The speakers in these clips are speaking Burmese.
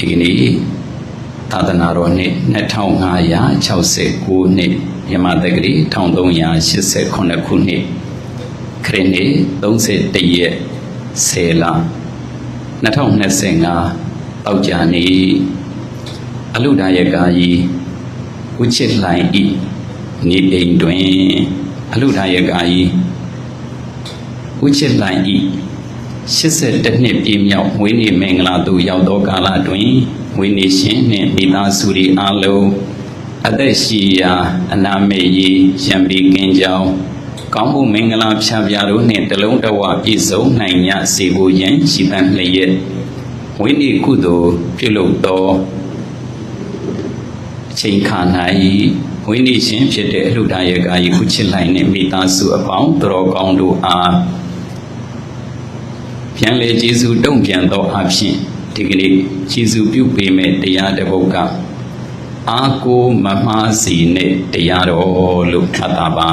ဒီကနေ့သာသနာတော်နှစ်2569နှစ်မြန်မာတက္ကရီ1389ခုနှစ်ခရစ်နှစ်31ရက်10လ2025တောက်ကြနေ့အလုဒာယကာယီဥချစ်လှိုင်ဤနေအိမ်တွင်အလုဒာယကာယီဥချစ်လှိုင်ဤ 82နှစ်ပြည့်မြောက်ဝင်းနေမင်္ဂလာသို့ရောက်သောကာလတွင်ဝင်းနေရှင်နှင့်မိသားစု၏အားလုံးအသက်ရှိရာအနာမေရီရံပီကင်းကြောင်းကောင်းမှုမင်္ဂလာဖြာပြတို့နှင့်တလုံးတဝပြည့်စုံနိုင်ရစေဖို့ယံရှိပန်းလျက်ဝိနည်းကုသိုလ်ပြုလုပ်သောအချိန်ခါ၌ဝိနည်းရှင်ဖြစ်တဲ့အလှူဒါယကာယခုချစ်လိုက်နှင့်မိသားစုအပေါင်းတော်ကောင်းတို့အား ပြန်လေကျေးဇူးတုံ့ပြန်သောအဖြစ်ဒီကနေ့ကျေးဇူးပြုပေးမဲ့တရားတစ်ပုဒ်ကအာကိုမမှားစီနဲ့တရားတော်လို့မှတ်သားပါ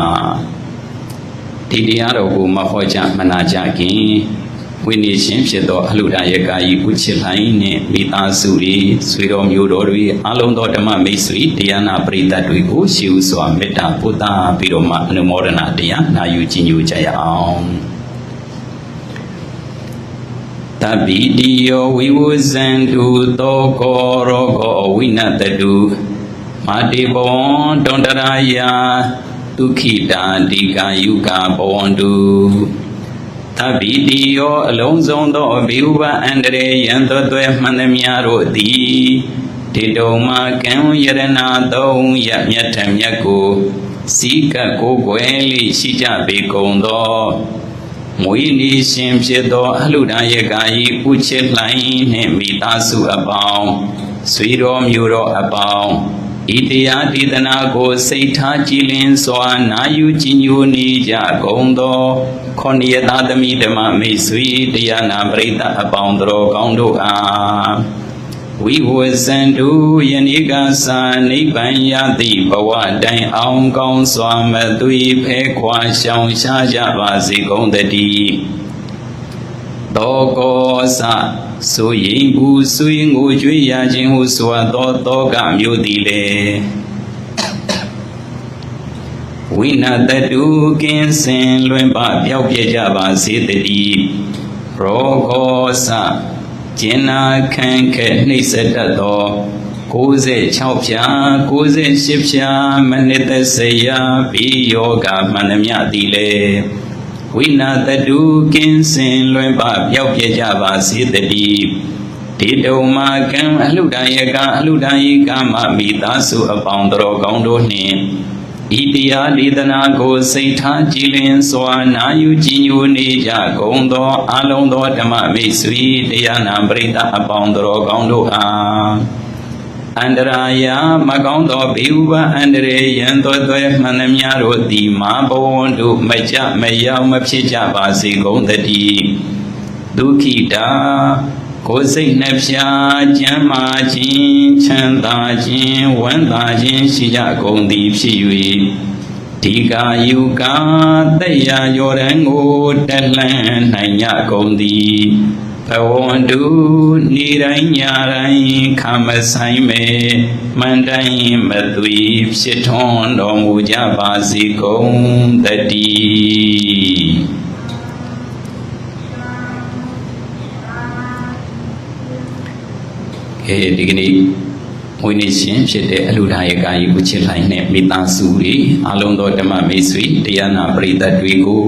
ဒီတရားတော်ကိုမဟောကြမနာကြခင်ဝိနည်းရှင်ဖြစ်သောအလှူဒါယကာယီဥချစ်လိုက်နှင့်မိသားစုတွေဆွေတော်မျိုးတော်တွေအလုံးသောဓမ္မမိတ်ဆွေတရားနာပရိသတ်တွေကိုရှေးဥစွာမေတ္တာပို့သပြီးတော့မှအနုမောဒနာတရားနာယူကြည်ညိုကြရအောင် တပိတိယောဝိဝဇန္တုသောကောရောဂောဝိနတတုမာတိဘောတွန္တရာယဒုခိတာဒီကာယုကာဘောန္တုတပိတိယောအလုံးစုံသောဘေဥပအန္တရေယံသွသွဲမှန်သမျှတို့သည်တေတုံမာကံယရဏသုံးရမြတ်ထမြတ်ကိုစီကပ်ကိုယ်ွယ်လေးရှိကြပေကုန်သော မွေးနေရှင်ဖြစ်သောအလှဒါယကာယီဥချစ်လှိုင်းနှင့်မိသားစုအပေါင်းဆွေတော်မျိုးတော်အပေါင်းဤတရားဒေသနာကိုစိတ်ထားကြည်လင်စွာနာယူကြည်ညိုနေကြကုန်သောခொနည်းသာသမီဓမ္မမိတ်ဆွေတရားနာပရိသတ်အပေါင်းတော်ကောင်းတို့အား ဝိဝဇန္တုယနေ့ကသာနိဗ္ဗာန်ရသည့်ဘဝတိုင်အောင်ကောင်းစွာမသွေဖဲခွာရှောင်ရှားကြပါစေကုန်တည်းတောကောသဆိုရင်ဘူးဆွေငိုကြွေးရခြင်းဟုဆိုသောတောကမျိုးသည်လေဝိနာတတုကင်းစင်လွင်ပပျောက်ပြကြပါစေတည်းရောဂောသ ကျင်နာခံခဲ့နှိမ့်ဆက်တတ်သော96ဖြာ98ဖြာမနစ်သက်စရာဘိယောဂမှန်သမျှသည်လေဝိနာတတုကင်းစင်လွင်ပပျောက်ပြကြပါစေတည်းဒီတုံမာကံအလှဒယကအလှဒယကမမိသားစုအပေါင်းတော်ကောင်းတို့နှင့် ဤတရားဒေသနာကိုစိတ်ထားကြည်လင်စွာနာယူကြည်ညိုနေကြကုန်သောအလုံးသောဓမ္မမိတ်ဆွေတရားနာပရိသတ်အပေါင်းတော်ကောင်းတို့အားအန္တရာယမကောင်းသောဘေဥပအန္တရေယံသွဲသွဲမှန်သမျှတို့သည်မာဘဝန္တုမကြမရောက်မဖြစ်ကြပါစေကုန်သတည်းဒုက္ခိတာ ကိုယ်စိတ်နှဖျားကျမ်းမာခြင်းချမ်းသာခြင်းဝမ်းသာခြင်းရှိကြကုန်သည်ဖြစ်၍ဒီကာယုကာတက်ရာရောရန်ကိုတက်လှမ်းနိုင်ကြကုန်သည်ဘဝန္တုနေတိုင်းညာတိုင်းခမဆိုင်မေမန္တိုင်းမသွေဖြစ်ထွန်းတော်မူကြပါစေကုန်တည်း အဲဒီကနေ့မွေးနေ့ရှင်ဖြစ်တဲ့အလှူဒါယကာယီကုချစ်လိုက်နဲ့မိသားစုတွေအလုံးသောဓမ္မမိတ်ဆွေတရားနာပရိသတ်တွေကို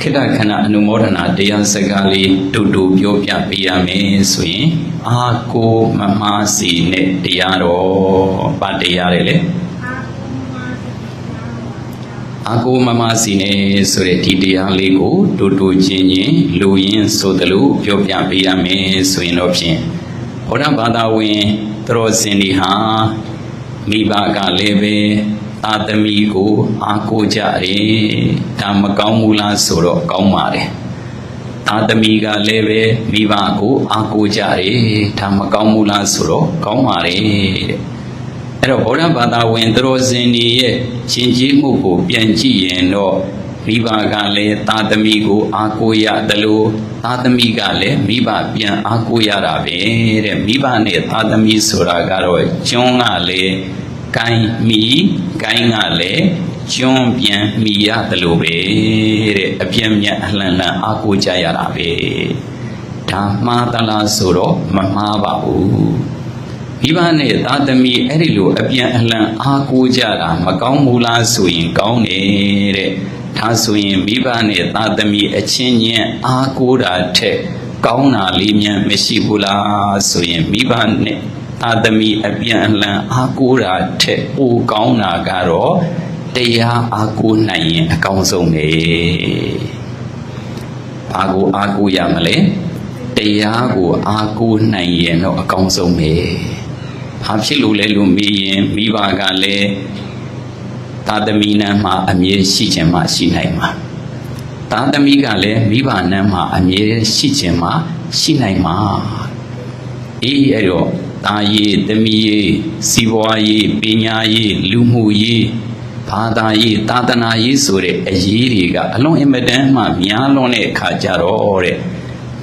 ခိတ္တခဏအနုမောဒနာတရားစကားလေးတူတူပြောပြပေးရမယ်ဆိုရင်အာကိုမမစီနဲ့တရားတော်ဗတ်တရားတယ်လေအာကိုမမစီနဲ့ဆိုတဲ့ဒီတရားလေးကိုတူတူချင်းချင်းလူရင်းဆိုသလိုပြောပြပေးရမယ်ဆိုရင်တော့ဖြင့် ဘုရားဘာသာဝင်သူတော်စင်တွေဟာမိဘကလည်းပဲအာသမီကိုအာကိုကြတယ်ဒါမကောင်းဘူးလားဆိုတော့ကောင်းပါတယ်အာသမီကလည်းပဲမိဘကိုအာကိုကြတယ်ဒါမကောင်းဘူးလားဆိုတော့ကောင်းပါတယ်တဲ့အဲ့တော့ဗုဒ္ဓဘာသာဝင်သူတော်စင်တွေရဲ့ရှင်ကြီးမှုကိုပြန်ကြည့်ရင်တော့ မိဘကလည်းသားသမီးကို အားကိုးရတယ်လို့သားသမီးကလည်းမိဘပြန်အားကိုးရတာပဲတဲ့မိဘနဲ့သားသမီးဆိုတာကတော့ကျွန်းကလည်းကိုင်းမိကိုင်းကလည်းကျွန်းပြန်မိရတယ်လို့ပဲတဲ့အပြည့်မြတ်အလှန်လှန်အားကိုးကြရတာပဲဒါမှားသလားဆိုတော့မမှားပါဘူးမိဘနဲ့သားသမီးအဲ့ဒီလိုအပြန်အလှန်အားကိုးကြတာမကောင်းဘူးလားဆိုရင်ကောင်းတယ်တဲ့ ဒါဆိုရင်မိဘနဲ့သားသမီးအချင်းချင်းအားကိုးတာထက်ကောင်းတာလေးများမရှိဘူးလားဆိုရင်မိဘနဲ့သားသမီးအပြန်အလှန်အားကိုးတာထက်ပိုကောင်းတာကတော့တရားအားကိုးနိုင်ရင်အကောင်းဆုံးပဲဘာကိုအားကိုးရမလဲတရားကိုအားကိုးနိုင်ရင်တော့အကောင်းဆုံးပဲဘာဖြစ်လို့လဲလို့မေးရင်မိဘကလည်း သာသမီနန်းမှာအမြဲရှိခြင်းမှရှိနိုင်မှာသာသမီကလည်းမိဘနန်းမှာအမြဲရှိခြင်းမှရှိနိုင်မှာအေးအဲ့တော့တာရေးသမီးရေးစီးပွားရေးပညာရေးလူမှုရေးဘာသာရေးသာသနာရေးဆိုတဲ့အရေးတွေကအလွန်အင်မတန်မှများလွန်းတဲ့အခါကြတော့တဲ့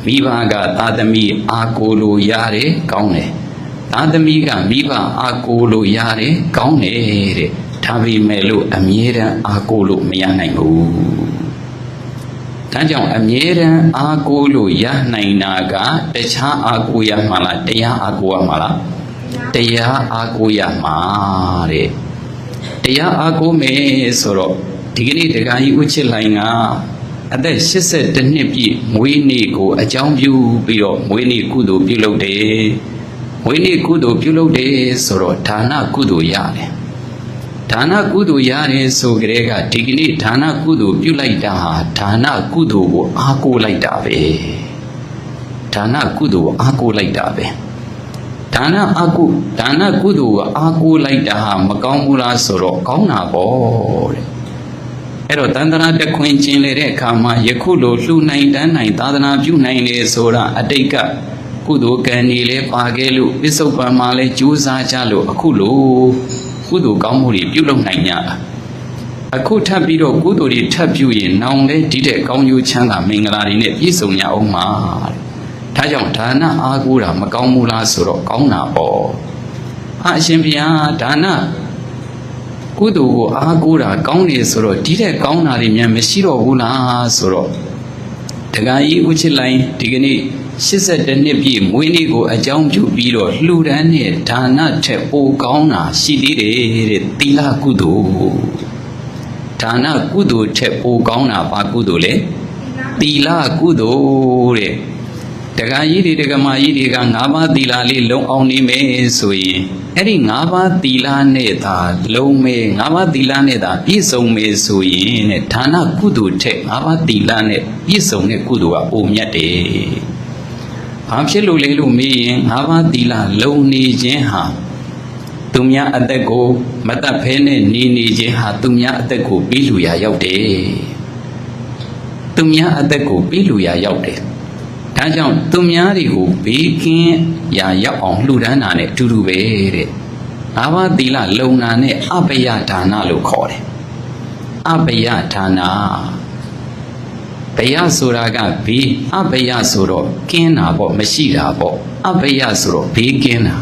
မိဘကသာသမီအာကိုလို့ရတယ်ကောင်းတယ်သာသမီကမိဘအာကိုလို့ရတယ်ကောင်းတယ်တဲ့ ဒါပေမဲ့လို့အမြဲတမ်းအာကိုလို့မရနိုင်ဘူးဒါကြောင့်အမြဲတမ်းအာကိုလို့ရနိုင်တာကတခြားအာကိုရမှာလားတရားအာကိုရမှာလားတရားအာကိုရမှာတဲ့တရားအာကိုမယ်ဆိုတော့ဒီကနေ့ဒကာကြီးဥချစ်လိုင်ကအသက်82နှစ်ပြည့်မွေးနေ့ကိုအကြောင်းပြုပြီးတော့မွေးနေ့ကုသိုလ်ပြုလုပ်တယ်မွေးနေ့ကုသိုလ်ပြုလုပ်တယ်ဆိုတော့ဒါနကုသိုလ်ရတယ် ဒါနကုသိုလ်ရတယ်ဆိုကြတဲ့ကဒီကနေ့ဒါနကုသိုလ်ပြုလိုက်တာဟာဒါနကုသိုလ်ကိုအားကိုးလိုက်တာပဲဒါနကုသိုလ်ကိုအားကိုးလိုက်တာပဲဒါနအကုဒါနကုသိုလ်ကိုအားကိုးလိုက်တာဟာမကောင်းဘူးလားဆိုတော့ကောင်းတာပေါ့တဲ့အဲ့တော့တန်တရာတခွင်ကျင်လေတဲ့အခါမှာယခုလိုလှူနိုင်တန်းနိုင်သာသနာပြုနိုင်လေဆိုတာအတိတ်ကကုသိုလ်ကံနေလဲပါခဲ့လို့ပစ္စုပန်မှာလဲကြိုးစားကြလို့အခုလို ကုသိုလ်ကောင်းမှုတွေပြုလုပ်နိုင်ကြတာအခုထပ်ပြီးတော့ကုသိုလ်တွေထပ်ပြုရင်နောင်လဲဒီတဲ့ကောင်းကျိုးချမ်းသာမင်္ဂလာတွေနဲ့ပြည့်စုံကြအောင်ပါတဲ့ဒါကြောင့်ဒါနအားကိုးတာမကောင်းဘူးလားဆိုတော့ကောင်းတာပေါ့အအရှင်ဘုရားဒါနကုသိုလ်ကိုအားကိုးတာကောင်းတယ်ဆိုတော့ဒီတဲ့ကောင်းတာတွေမြန်မရှိတော့ဘူးလားဆိုတော့တခါကြီးဥချစ်လိုက်ဒီကနေ့ 82နှစ်ပြည့်မွေးနေ့ကိုအကြောင်းပြုပြီးတော့လှူဒန်းနဲ့ဒါနထက်ပိုကောင်းတာရှိသေးတယ်တဲ့သီလကုသိုလ်ဒါနကုသိုလ်ထက်ပိုကောင်းတာဘာကုသိုလ်လဲသီလကုသိုလ်တဲ့တက္ကကြီးတွေတက္ကမကြီးတွေက၅ပါးသီလလေးလုံအောင်နေမယ်ဆိုရင်အဲ့ဒီ၅ပါးသီလနဲ့သာလုံမယ်၅ပါးသီလနဲ့သာပြည့်စုံမယ်ဆိုရင်တဲ့ဒါနကုသိုလ်ထက်၅ပါးသီလနဲ့ပြည့်စုံတဲ့ကုသိုလ်ကပိုမြတ်တယ်။ ဘာဖြစ်လို့လဲလို့မေးရင်၅ပါးသီလလုံနေခြင်းဟာသူများအသက်ကိုမတတ်ဖဲနဲ့နေနေခြင်းဟာသူများအသက်ကိုပြီးလူရာရောက်တယ်။သူများအသက်ကိုပြီးလူရာရောက်တယ်။ဒါကြောင့်သူများတွေကိုဘေးကင်းရာရောက်အောင်လှူဒန်းတာနဲ့အတူတူပဲတဲ့။ငါးပါးသီလလုံနာနဲ့အပယဒါနလို့ခေါ်တယ်။အပယဒါန ဘယဆိုတာကဘေးအဘယဆိုတော့ကင်းတာပေါ့မရှိတာပေါ့အဘယဆိုတော့ဘေးကင်းတာ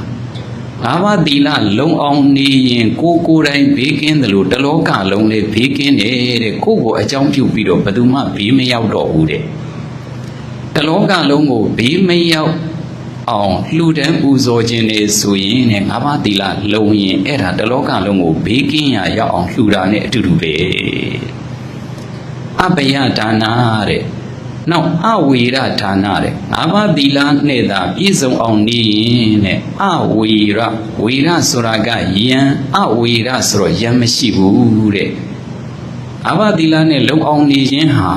ငါးပါးသီလလုံအောင်နေရင်ကိုကိုယ်တိုင်ဘေးကင်းတယ်လို့တလောကလုံးလေးဘေးကင်းတယ်တဲ့ကိုကိုအကြောင်းပြုပြီးတော့ဘယ်သူမှဘေးမရောက်တော့ဘူးတဲ့တလောကလုံးကိုဘေးမရောက်အောင်လှူဒန်းပူဇော်ခြင်းနေဆိုရင်နဲ့ငါးပါးသီလလုံရင်အဲ့ဒါတလောကလုံးကိုဘေးကင်းရာရောက်အောင်လှူတာနဲ့အတူတူပဲ အပယဒါနာတဲ့နောက်အဝေရဒါနာတဲ့ငါးပါးသီလနဲ့သာပြည့်စုံအောင်နေရင်တဲ့အဝေရဝေရဆိုတာကယံအဝေရဆိုတော့ယံမရှိဘူးတဲ့ငါးပါးသီလနဲ့လုံအောင်နေခြင်းဟာ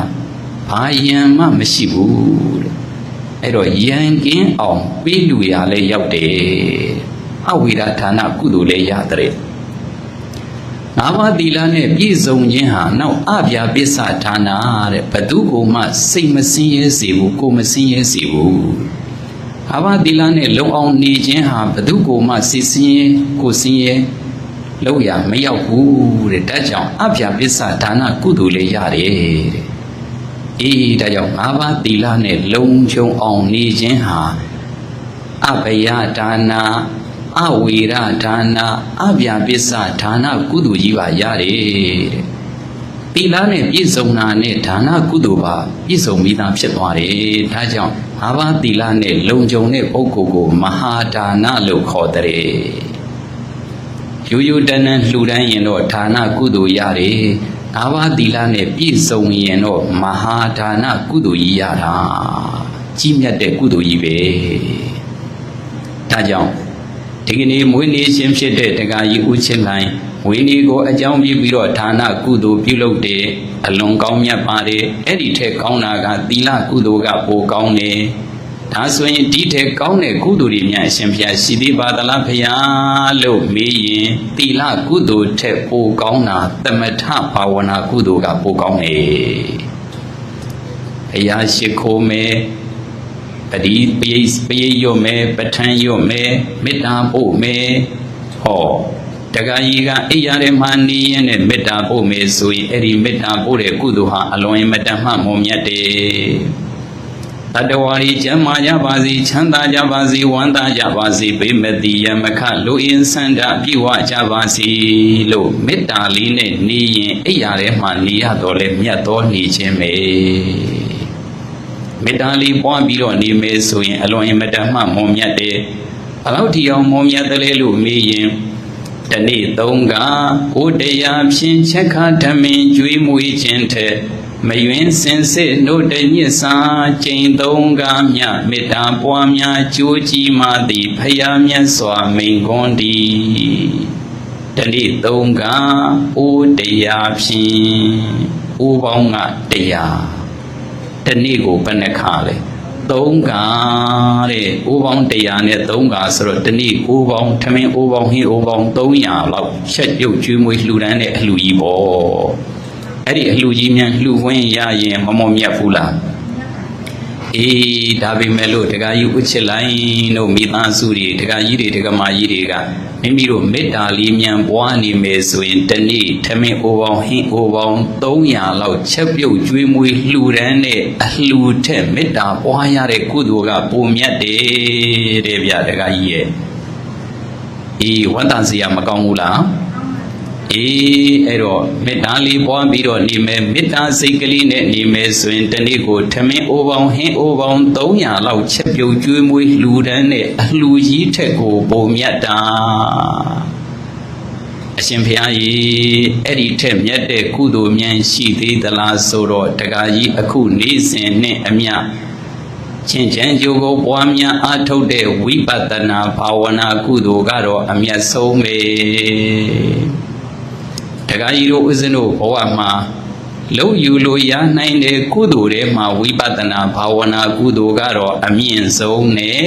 ဘာယံမှမရှိဘူးတဲ့အဲ့တော့ယံကင်းအောင်ပြီးလူရလဲရောက်တယ်အဝေရဌာနကုသိုလ်လဲရတဲ့ ငါးပါးသီလနဲ့ပြည့်စုံခြင်းဟာနောက်အပြာပစ္ဆဌာနတဲ့ဘသူကိုမှစိတ်မစင်းရဲစေဘူးကိုမစင်းရဲစေဘူးငါးပါးသီလနဲ့လုံအောင်နေခြင်းဟာဘသူကိုမှစိတ်စင်းရဲကိုစင်းရဲလောက်ရမရောက်ဘူးတဲ့ဒါကြောင့်အဖျာပစ္စဒါနကုသိုလ်လေးရတယ်တဲ့အေးဒါကြောင့်၅ပါးသီလနဲ့လုံခြုံအောင်နေခြင်းဟာအဘယဒါနာ အဝေရဒါနာအဗျာပစ္စဒါနကုသိုလ်ကြီးပါရတယ်တဲ့သီလနဲ့ပြည့်စုံတာနဲ့ဒါနကုသိုလ်ပါပြည့်စုံပြီးသားဖြစ်သွားတယ်ဒါကြောင့်၅ပါးသီလနဲ့လုံခြုံတဲ့ပုဂ္ဂိုလ်ကိုမဟာဒါနလို့ခေါ်တဲ့ရိုးရိုးတန်းတန်းလှူဒန်းရင်တော့ဒါနကုသိုလ်ရတယ်ငါးပါးသီလနဲ့ပြည့်စုံရင်တော့မဟာဒါနကုသိုလ်ကြီးရတာကြီးမြတ်တဲ့ကုသိုလ်ကြီးပဲဒါကြောင့် ဒီကနေ့မွေးနေ့ချင်းဖြစ်တဲ့တက္ကကြီးဦးချင်းလိုင်းမွေးနေ့ကိုအကြောင်းပြုပြီးတော့ဒါနကုသိုလ်ပြုလုပ်တယ်အလွန်ကောင်းမြတ်ပါတယ်အဲ့ဒီထက်ကောင်းတာကသီလကုသိုလ်ကပိုကောင်းတယ်ဒါဆိုရင်ဒီထက်ကောင်းတဲ့ကုသိုလ်တွေများအရှင်ဘုရားရှိသေးပါသလားဖေယားလို့မေးရင်သီလကုသိုလ်ထက်ပိုကောင်းတာသမထဘာဝနာကုသိုလ်ကပိုကောင်းတယ်ဘုရားရှိခိုးမယ် ပတိပရိပရိရွတ်မယ်ပဋ္ဌာန်းရွတ်မယ်မေတ္တာပို့မယ်ဟောတက္ကကြီးကအိယာထဲမှာနေရင်နဲ့မေတ္တာပို့မယ်ဆိုရင်အဲ့ဒီမေတ္တာပို့တဲ့ကုသိုလ်ဟာအလွန်အင်မတန်မှမွန်မြတ်တယ်တတဝါရီကျမ်းမာကြပါစေချမ်းသာကြပါစေဝမ်းသာကြပါစေဘေးမတိယမခလူအင်းဆန္ဒပြည့်ဝကြပါစေလို့မေတ္တာလေးနဲ့နေရင်အိယာထဲမှာနေရတော့လေမြတ်တော်နေခြင်းပဲ မေတ္တာလေးပွားပြီးတော့နေမယ်ဆိုရင်အလွန်အင်မတန်မှမွန်မြတ်တယ်ဘလောက်ဒီအောင်မွန်မြတ်တယ်လို့မေးရင်တနေ့သုံးကကိုတရားဖြင့်ချက်ခါဓမင်ကျွေးမွေးခြင်းထက်မယွင်းစင်စစ်နှုတ်တညစ်စာကျိန်သုံးကားမြမေတ္တာပွားများကြိုးကြီးမှသည်ဖယားမြတ်စွာမိန်ခွန်းသည်တနေ့သုံးကအိုတရားဖြင့်အိုပေါင်းကတရား တနေ့ကိုဘယ်နှခါလဲသုံးကာတဲ့အိုးပေါင်း100နဲ့3ကာဆိုတော့ဒီနေ့အိုးပေါင်းထမင်းအိုးပေါင်းဟင်းအိုးပေါင်း300လောက်ချက်ပြုတ်ကျွေးမွေးလှူဒန်းတဲ့အလှူကြီးပေါ့အဲ့ဒီအလှူကြီးများလှူဝင်းရရင်မမောမြတ်ဘူးလား အေးဒါပေမဲ့လို့တက္ကကြီးဥချစ်လိုက်တို့မိသားစုတွေတက္ကကြီးတွေတက္ကမကြီးတွေကမိမိတို့မေတ္တာလေးမြန်ပွားနေမယ်ဆိုရင်တနေ့ထမင်းအိုးပေါင်းဟင်းအိုးပေါင်း300လောက်ချက်ပြုတ်ကျွေးမွေးလှူဒန်းတဲ့အလှူထက်မေတ္တာပွားရတဲ့ကုသိုလ်ကပုံမြတ်တယ်တဲ့ဗျာတက္ကကြီးရဲ့အေးဝန္တာစီရမကောင်းဘူးလား အေးအဲ့တော့မေတ္တာလေးပွားပြီးတော့နေမယ်မေတ္တာစိတ်ကလေးနဲ့နေမယ်ဆိုရင်တနေ့ကိုထမင်းအိုးပေါင်းဟင်းအိုးပေါင်း300လောက်ချက်ပြုတ်ကျွေးမွေးလှူဒန်းတဲ့အလှူကြီးထက်ကိုပုံမြတ်တာအရှင်ဘုရားကြီးအဲ့ဒီထက်မြတ်တဲ့ကုသိုလ်မြန်ရှိသေးသလားဆိုတော့တက္ကကြီးအခုနေ့စဉ်နဲ့အမျှချင်းချမ်းကြိုးကိုပွားများအားထုတ်တဲ့ဝိပဿနာဘာဝနာကုသိုလ်ကတော့အမျက်ဆုံးပဲ တက္ကကြီးတို့ဥစဉ်တို့ဘဝမှာလုံယူလို့ရနိုင်တဲ့ကုသိုလ်တွေမှာဝိပဿနာဘာဝနာကုသိုလ်ကတော့အမြင့်ဆုံးနဲ့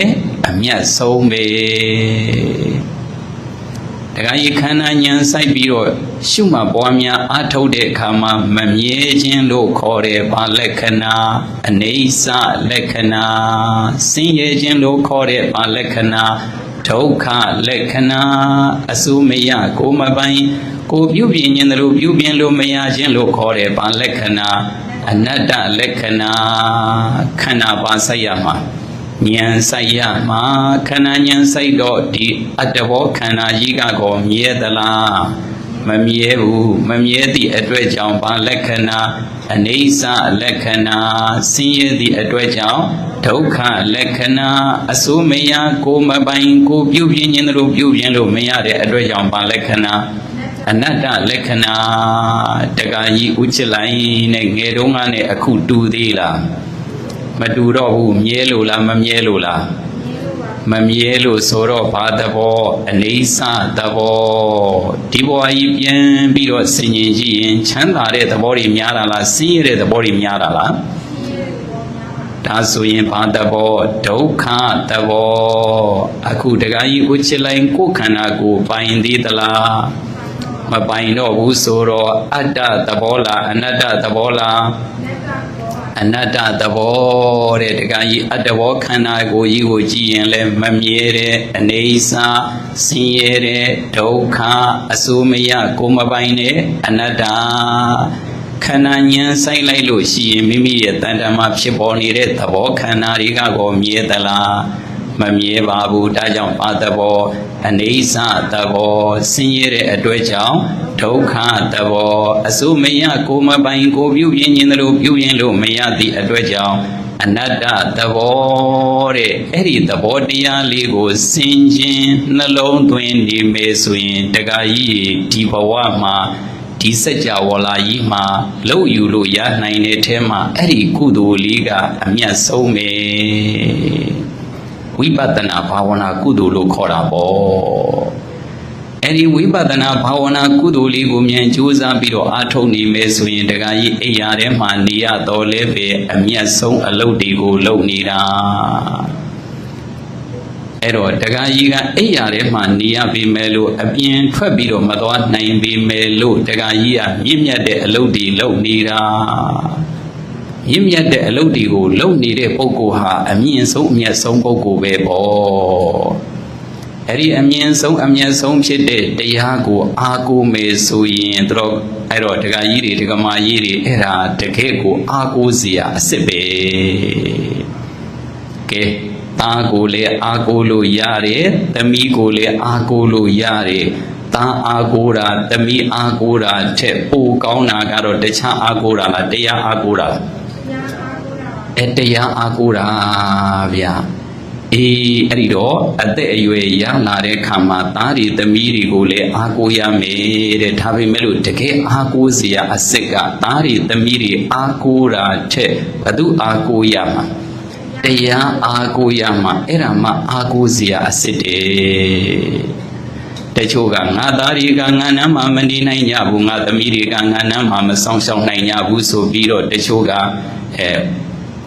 အမြတ်ဆုံးပဲတခါကြီးခန္ဓာဉာဏ်စိုက်ပြီးတော့ရှုမှတ်ပွားများအားထုတ်တဲ့အခါမှာမမြဲခြင်းလို့ခေါ်တယ်ဘာလက္ခဏာအနေဆလက္ခဏာဆင်းရဲခြင်းလို့ခေါ်တဲ့ဘာလက္ခဏာ ဒုက္ခလက္ခဏာအစုမရကိုမပိုင်ကိုပြုပြင်ခြင်းတို့ပြုပြင်လို့မရခြင်းလို့ခေါ်တယ်ဘာလက္ခဏာအနတ္တလက္ခဏာခန္ဓာပါဆိုင်ရမှာဉာဏ်ဆိုင်ရမှာခန္ဓာဉာဏ်ဆိုင်တော့ဒီအတ္တဘောခန္ဓာကြီးကကောမြဲသလား မမြဲဘူးမမြဲသည့်အတွက်ကြောင့်ဘာလက္ခဏာအနေဆလက္ခဏာဆင်းရဲသည့်အတွက်ကြောင့်ဒုက္ခလက္ခဏာအစိုးမရကိုမပိုင်ကိုပြုပြင်ခြင်းတို့ပြုပြင်လို့မရတဲ့အတွက်ကြောင့်ဘာလက္ခဏာအနတ္တလက္ခဏာတက္ကကြီးဥချစ်လိုက်နဲ့ငယ်တုန်းကနဲ့အခုတူသေးလားမတူတော့ဘူးမြဲလို့လားမမြဲလို့လား မမြဲလို့ဆိုတော့ဘာသဘောအနေဆသဘောဒီဘဝကြီးပြန်ပြီးတော့ဆင်ញင်ကြည့်ရင်ချမ်းသာတဲ့သဘောတွေများတာလားဆင်းရဲတဲ့သဘောတွေများတာလားဒါဆိုရင်ဘာသဘောဒုက္ခသဘောအခုတခါကြီးဥချစ်လိုက်ကိုယ်ခန္ဓာကိုပိုင်သေးသလားမပိုင်တော့ဘူးဆိုတော့အတ္တသဘောလားအနတ္တသဘောလား အနတ္တသဘောတဲ့တခါကြီးအတ္တဘောခန္ဓာကိုယ်ကြီးကိုကြည့်ရင်လည်းမမြဲတဲ့အနေစာဆင်းရဲတဲ့ဒုက္ခအဆိုးမရကိုယ်မပိုင်တဲ့အနတ္တခန္ဓာဉာဏ်ဆိုင်လိုက်လို့ရှိရင်မိမိရဲ့တန်တမှာဖြစ်ပေါ်နေတဲ့သဘောခန္ဓာတွေကကိုမြဲသလား မမြဲပါဘူးဒါကြောင့်ပါသဘောအနေစသဘောဆင်းရဲတဲ့အတွက်ကြောင့်ဒုက္ခသဘောအစိုးမရကိုမပိုင်ကိုပြုရင်ရင်တို့ပြုရင်လို့မရသည့်အတွက်ကြောင့်အနတ္တသဘောတဲ့အဲ့ဒီသဘောတရားလေးကိုစင်ခြင်းနှလုံးသွင်းနေမယ်ဆိုရင်တခါကြီးဒီဘဝမှာဒီစัจ java လာကြီးမှာလှုပ်ယူလို့ရနိုင်တဲ့အဲမှာအဲ့ဒီကုသိုလ်လေးကအမျက်ဆုံးပဲ ဝိပဿနာဘာဝနာကုသိုလ်လို့ခေါ်တာပေါ့အဲ့ဒီဝိပဿနာဘာဝနာကုသိုလ်လေးကိုမြန်ကြိုးစားပြီးတော့အားထုတ်နေမယ်ဆိုရင်တခါကြီးအိယာထဲမှာနေရတော့လဲပဲအမျက်ဆုံးအလုပ်တွေကိုလုပ်နေတာအဲ့တော့တခါကြီးကအိယာထဲမှာနေရပြီမဲ့လို့အပြင်ထွက်ပြီးတော့မသွားနိုင်ပြီမဲ့လို့တခါကြီးကမြင့်မြတ်တဲ့အလုပ်တွေလုပ်နေတာ မြင့်မြတ်တဲ့အလုပ်တွေကိုလုပ်နေတဲ့ပုဂ္ဂိုလ်ဟာအမြင့်ဆုံးအမြတ်ဆုံးပုဂ္ဂိုလ်ပဲပေါ့အဲ့ဒီအမြင့်ဆုံးအမြတ်ဆုံးဖြစ်တဲ့တရားကိုအာကိုမယ်ဆိုရင်တို့အဲ့တော့ဒကာကြီးတွေဒကာမကြီးတွေအဲ့ဒါတကယ်ကိုအာကိုစရာအစ်စ်ပဲကဲသားကိုလည်းအာကိုလို့ရတယ်သမီးကိုလည်းအာကိုလို့ရတယ်သားအာကိုတာသမီးအာကိုတာထက်ပိုကောင်းတာကတော့တခြားအာကိုတာလားတရားအာကိုတာလား အဲတရားအားကိုးတာဗျာအေးအဲ့ဒီတော့အသက်အရွယ်ရလာတဲ့ခါမှာသားတွေသမီးတွေကိုလည်းအားကိုးရမယ်တဲ့ဒါပေမဲ့လို့တကယ်အားကိုးစရာအစစ်ကသားတွေသမီးတွေအားကိုးတာထက်ဘသူအားကိုးရမှာတရားအားကိုးရမှာအဲ့ဒါမှအားကိုးစရာအစစ်တယ်တချို့ကငါသားတွေကငါနမ်းမှာမနေနိုင်ကြဘူးငါသမီးတွေကငါနမ်းမှာမဆောင်ရှောက်နိုင်ကြဘူးဆိုပြီးတော့တချို့ကအဲ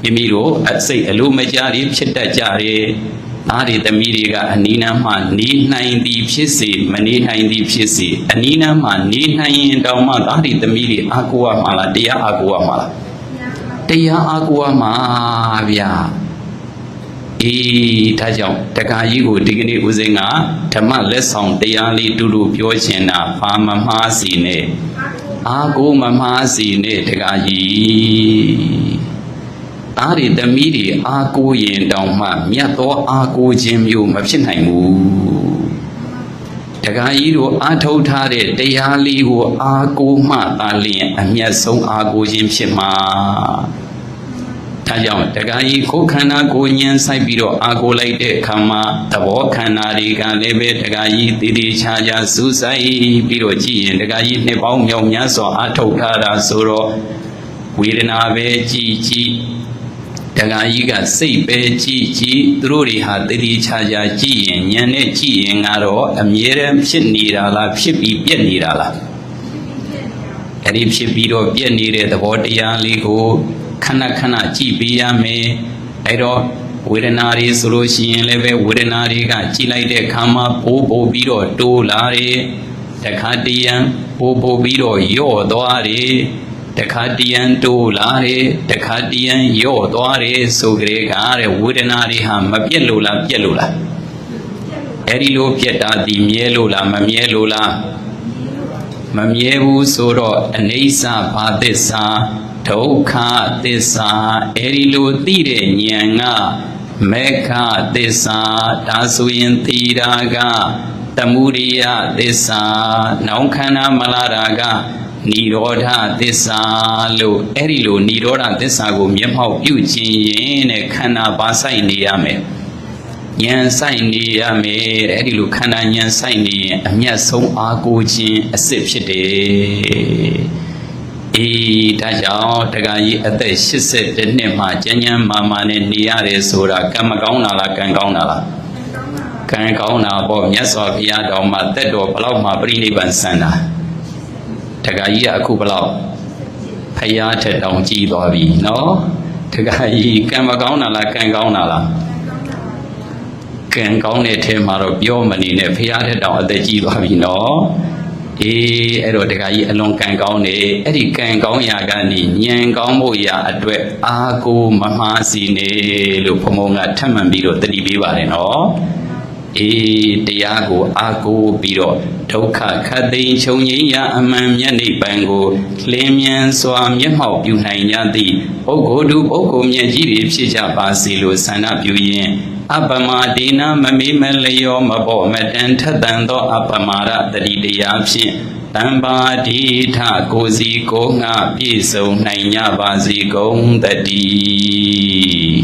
မိမိတို့အစိတ်အလိုမကြတွေဖြစ်တတ်ကြတယ်အားတွေသမီးတွေကအနီးနားမှနေနိုင်သည်ဖြစ်စေမနေနိုင်သည်ဖြစ်စေအနီးနားမှနေနိုင်ရင်တောင်မှသားတွေသမီးတွေအာကိုရမှာလားတရားအာကိုရမှာလားတရားအာကိုရမှာဗျာအေးဒါကြောင့်တက္ကကြီးကိုဒီကနေ့ဦးစိန်ကဓမ္မလက်ဆောင်တရားလေးတူတူပြောချင်တာဘာမမှားစီနဲ့အာကိုမမှားစီနဲ့တက္ကကြီး သားတွေသမီးတွေအာကိုရင်တောင်မှမြတ်သောအာကိုခြင်းမျိုးမဖြစ်နိုင်ဘူးတခါကြီးတို့အာထုတ်ထားတဲ့တရားလေးကိုအာကိုမှသာလျင်အမျက်ဆုံးအာကိုခြင်းဖြစ်မှာဒါကြောင့်တခါကြီးကိုယ်ခန္ဓာကိုဉဏ်ဆိုင်ပြီးတော့အာကိုလိုက်တဲ့အခါမှာသဘောခန္ဓာတွေကလည်းပဲတခါကြီးတည်တည်ချာချာစူးစိုက်ပြီးတော့ကြည့်ရင်တခါကြီးနှစ်ပေါင်းမြောက်များစွာအာထုတ်ထားတာဆိုတော့ဝေဒနာပဲကြည်ကြည် တက္ကကြီးကစိတ်ပဲကြည်ကြည်သူတို့တွေဟာတတိချာချာကြည်ရင်ဉာဏ်နဲ့ကြည်ရင်ကတော့အမြဲတမ်းဖြစ်နေတာလားဖြစ်ပြီးပြက်နေတာလားအဲ့ဒီဖြစ်ပြီးတော့ပြက်နေတဲ့သဘောတရားလေးကိုခဏခဏကြည်ပေးရမယ်အဲ့တော့ဝေဒနာတွေဆိုလို့ရှိရင်လည်းပဲဝေဒနာတွေကကြည်လိုက်တဲ့အခါမှာပိုးပိုးပြီးတော့တိုးလာတယ်တခါတည်းရန်ပိုးပိုးပြီးတော့ယော့သွားတယ် တခါတရံတိုးလာတယ်တခါတရံယော့သွားတယ်ဆိုကြတဲ့ကတဲ့ဝေဒနာတွေဟာမပြတ်လို့လားပြတ်လို့လားအဲ့ဒီလိုပြတ်တာဒီမြဲလို့လားမမြဲလို့လားမမြဲဘူးဆိုတော့အနိစ္စဘာသစ္စာဒုက္ခသစ္စာအဲ့ဒီလိုသိတဲ့ဉာဏ်ကမေခသစ္စာဒါဆိုရင်သိတာကတမှုရိယသစ္စာနောင်ခန္ဓာမလာတာက နိရောဓသစ္စာလို့အဲ့ဒီလိုနိရောဓသစ္စာကိုမျက်မှောက်ပြုခြင်းရင်တဲ့ခန္ဓာပါဆိုင်နေရမယ်ဉာဏ်ဆိုင်နေရမယ်တဲ့အဲ့ဒီလိုခန္ဓာဉာဏ်ဆိုင်နေရင်အမျက်ဆုံးအာကိုခြင်းအစစ်ဖြစ်တယ်အေးဒါကြောင့်တခါကြီးအသက်80နှစ်မှကျញ្ញမ်းမာမာနဲ့နေရတယ်ဆိုတာကံမကောင်းတာလားကံကောင်းတာလားကံကောင်းတာပေါ့မြတ်စွာဘုရားတော်မှာတက်တော်ဘလောက်မှပြိနိဗ္ဗာန်ဆန်တာ တခါကြီးကအခုဘလောက်ဖယားထက်တောင်ကြီးသွားပြီနော်တခါကြီးကံမကောင်းတာလားကံကောင်းတာလားကံကောင်းတဲ့ထဲမှာတော့ပြောမနေနဲ့ဖယားထက်တောင်အသက်ကြီးသွားပြီနော်အေးအဲ့တော့တခါကြီးအလွန်ကံကောင်းနေအဲ့ဒီကံကောင်းရာကနေဉာဏ်ကောင်းဖို့ရာအတွက်အာကိုမမှားစီနေလို့ဘုံဘုံကထပ်မံပြီးတော့တတိပေးပါတယ်နော် အေးတရားကိုအာကိုပြီးတော့ဒုက္ခခတ်သိမ်းချုပ်ငြိမ်းရာအမှန်မျက်နှိပ်ပံကိုလင်းမြန်စွာမျက်မှောက်ပြုနိုင်ကြသည့်ပုဂ္ဂိုလ်သူပုဂ္ဂိုလ်မြတ်ကြီးတွေဖြစ်ကြပါစေလို့ဆန္ဒပြုရင်းအပမဒေနာမမေမလျောမဘောမတန်ထက်တန်သောအပမာရတတိတရားဖြင့်တံပါတိထကိုစီကိုငါပြည့်စုံနိုင်ကြပါစေကုန်တည်း